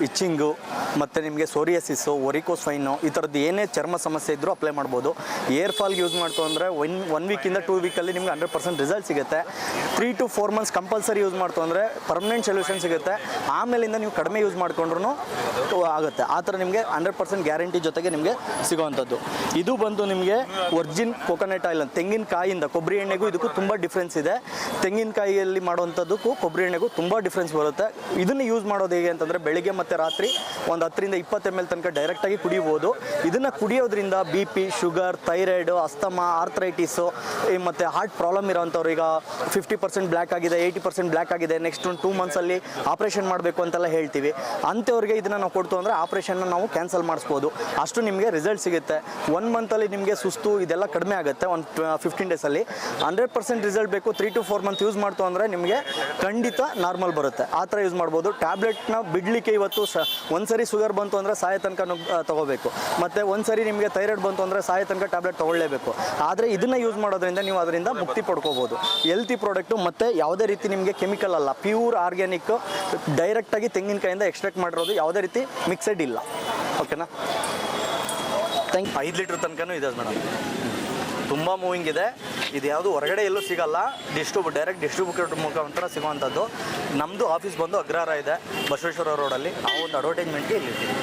이 친구. ಮತ್ತು ನಿಮಗೆ ಸೋರಿಯಸಿಸ್ಸು ಒರಿಕೋಸ್ ಫೈನು ಈ ಥರದ್ದು ಏನೇ ಚರ್ಮ ಸಮಸ್ಯೆ ಇದ್ದರೂ ಅಪ್ಲೈ ಮಾಡ್ಬೋದು. ಏರ್ ಫಾಲ್ಗೆ ಯೂಸ್ ಮಾಡ್ತು ಅಂದರೆ ಒನ್ ಒನ್ ವೀಕಿಂದ ಟೂ ವೀಕಲ್ಲಿ ನಿಮ್ಗೆ ಹಂಡ್ರೆಡ್ ಪರ್ಸೆಂಟ್ ರಿಸಲ್ಟ್ ಸಿಗುತ್ತೆ. Three to four months compulsory use ಮಾಡ್ತು ಅಂದರೆ ಪರ್ಮನೆಂಟ್ ಸೊಲ್ಯೂಷನ್ ಸಿಗುತ್ತೆ. ಆಮೇಲಿಂದ ನೀವು ಕಡಿಮೆ ಯೂಸ್ ಮಾಡ್ಕೊಂಡ್ರೂ ಆಗುತ್ತೆ. ಆ ಥರ ನಿಮಗೆ ಹಂಡ್ರೆಡ್ ಪರ್ಸೆಂಟ್ ಗ್ಯಾರಂಟಿ ಜೊತೆಗೆ ನಿಮಗೆ ಸಿಗೋವಂಥದ್ದು. ಇದು ಬಂದು ನಿಮಗೆ ಒರ್ಜಿನ್ ಕೋಕೋನಟ್ ಆಯಿಲ್ ಅಂತ ತೆಂಗಿನಕಾಯಿಯಿಂದ ಕೊಬ್ಬರಿ ಎಣ್ಣೆಗೂ ಇದಕ್ಕೂ ತುಂಬ ಡಿಫ್ರೆನ್ಸ್ ಇದೆ. ತೆಂಗಿನಕಾಯಿಯಲ್ಲಿ ಮಾಡುವಂಥದ್ದಕ್ಕೂ ಕೊಬ್ಬರಿ ಎಣ್ಣೆಗೂ ತುಂಬ ಡಿಫ್ರೆನ್ಸ್ ಬರುತ್ತೆ. ಇದನ್ನು ಯೂಸ್ ಮಾಡೋದು ಹೇಗೆ ಅಂತಂದರೆ ಬೆಳಿಗ್ಗೆ ಮತ್ತು ರಾತ್ರಿ ಹತ್ತರಿಂದ ಇಪ್ಪತ್ತು ಎಂ ಎಲ್ ತನಕ ಡೈರೆಕ್ಟಾಗಿ ಕುಡಿಬೋದು. ಇದನ್ನು ಕುಡಿಯೋದ್ರಿಂದ B P sugar, thyroid, asthma ಈ ಮತ್ತು ಹಾರ್ಟ್ ಪ್ರಾಬ್ಲಮ್ ಇರೋವಂಥವ್ರು ಈಗ ಫಿಫ್ಟಿ ಪರ್ಸೆಂಟ್ ಬ್ಲ್ಯಾಕ್ ಆಗಿದೆ ಏಯ್ಟಿ ಪರ್ಸೆಂಟ್ ಬ್ಲ್ಯಾಕ್ ಆಗಿದೆ ನೆಕ್ಸ್ಟ್ ಒಂದು ಟೂ ಮಂತ್ಸಲ್ಲಿ ಆಪ್ರೇಷನ್ ಮಾಡಬೇಕು ಅಂತೆಲ್ಲ ಹೇಳ್ತೀವಿ. ಅಂಥವ್ರಿಗೆ ಇದನ್ನು ನಾವು ಕೊಡ್ತು ಅಂದರೆ ಆಪ್ರೇಷನ್ನ ನಾವು ಕ್ಯಾನ್ಸಲ್ ಮಾಡಿಸ್ಬೋದು. ಅಷ್ಟು ನಿಮಗೆ ರಿಸಲ್ಟ್ ಸಿಗುತ್ತೆ. ಒನ್ ಮಂತಲ್ಲಿ ನಿಮಗೆ ಸುಸ್ತು ಇದೆಲ್ಲ ಕಡಿಮೆ ಆಗುತ್ತೆ, ಒಂದು ಫಿಫ್ಟೀನ್ ಡೇಸಲ್ಲಿ ಹಂಡ್ರೆಡ್ ಪರ್ಸೆಂಟ್ ರಿಸಲ್ಟ್ ಬೇಕು three to four month use ಮಾಡ್ತು ಅಂದರೆ ನಿಮಗೆ ಖಂಡಿತ ನಾರ್ಮಲ್ ಬರುತ್ತೆ. ಆ ಥರ ಯೂಸ್ ಮಾಡ್ಬೋದು. ಟ್ಯಾಬ್ಲೆಟ್ನ ಬಿಡಲಿಕ್ಕೆ ಇವತ್ತು ಸ, ಒಂದ್ಸರಿ ಶುಗರ್ ಬಂತು ಅಂದರೆ ಸಾಯ ತನಕ ತೊಗೋಬೇಕು. ಮತ್ತು ಮತ್ತು ಒಂದ್ಸರಿ ನಿಮಗೆ ಥೈರಾಯ್ಡ್ ಬಂತು ಅಂದರೆ ಸಾಯ ತನಕ ಟ್ಯಾಬ್ಲೆಟ್ ತೊಗೊಳ್ಳೇಬೇಕು. ಆದರೆ ಇದನ್ನು ಯೂಸ್ ಮಾಡೋದ್ರಿಂದ ನೀವು ಅದರಿಂದ ಮುಕ್ತಿ ಪಡ್ಕೋಬೋದು. ಹೆಲ್ತಿ ಪ್ರಾಡಕ್ಟು ಮತ್ತು ಯಾವುದೇ ರೀತಿ ನಿಮಗೆ ಕೆಮಿಕಲ್ ಅಲ್ಲ ಪ್ಯೂರ್ ಆರ್ಗ್ಯಾನಿಕ್ ಡೈರೆಕ್ಟಾಗಿ ತೆಂಗಿನಕಾಯಿಂದ ಎಕ್ಸ್ಟ್ರಾಕ್ಟ್ ಮಾಡಿರೋದು ಯಾವುದೇ ರೀತಿ ಮಿಕ್ಸೆಡ್ ಇಲ್ಲ. ಓಕೆನಾ ಥ್ಯಾಂಕ್ ಐದು ಲೀಟ್ರ್ ತನಕನೂ ಇದೆ ಮೇಡಮ್ ತುಂಬ ಮೂವಿಂಗ್ ಇದೆ. ಇದು ಯಾವುದು ಹೊರಗಡೆ ಎಲ್ಲೂ ಸಿಗಲ್ಲ. ಡಿಸ್ಟ್ರಿಬ್ಯೂ ಡೈರೆಕ್ಟ್ ಡಿಸ್ಟ್ರಿಬ್ಯೂಟರ್ ಮುಖಾಂತರ ಸಿಗುವಂಥದ್ದು. ನಮ್ಮದು ಆಫೀಸ್ ಬಂದು ಅಗ್ರಹಾರ ಇದೆ, ಬಸವೇಶ್ವರ ರೋಡಲ್ಲಿ ಆ ಒಂದು ಅಡ್ವರ್ಟೈಸ್ಮೆಂಟ್ಗೆ ಇಲ್ಲಿರ್ತೀವಿ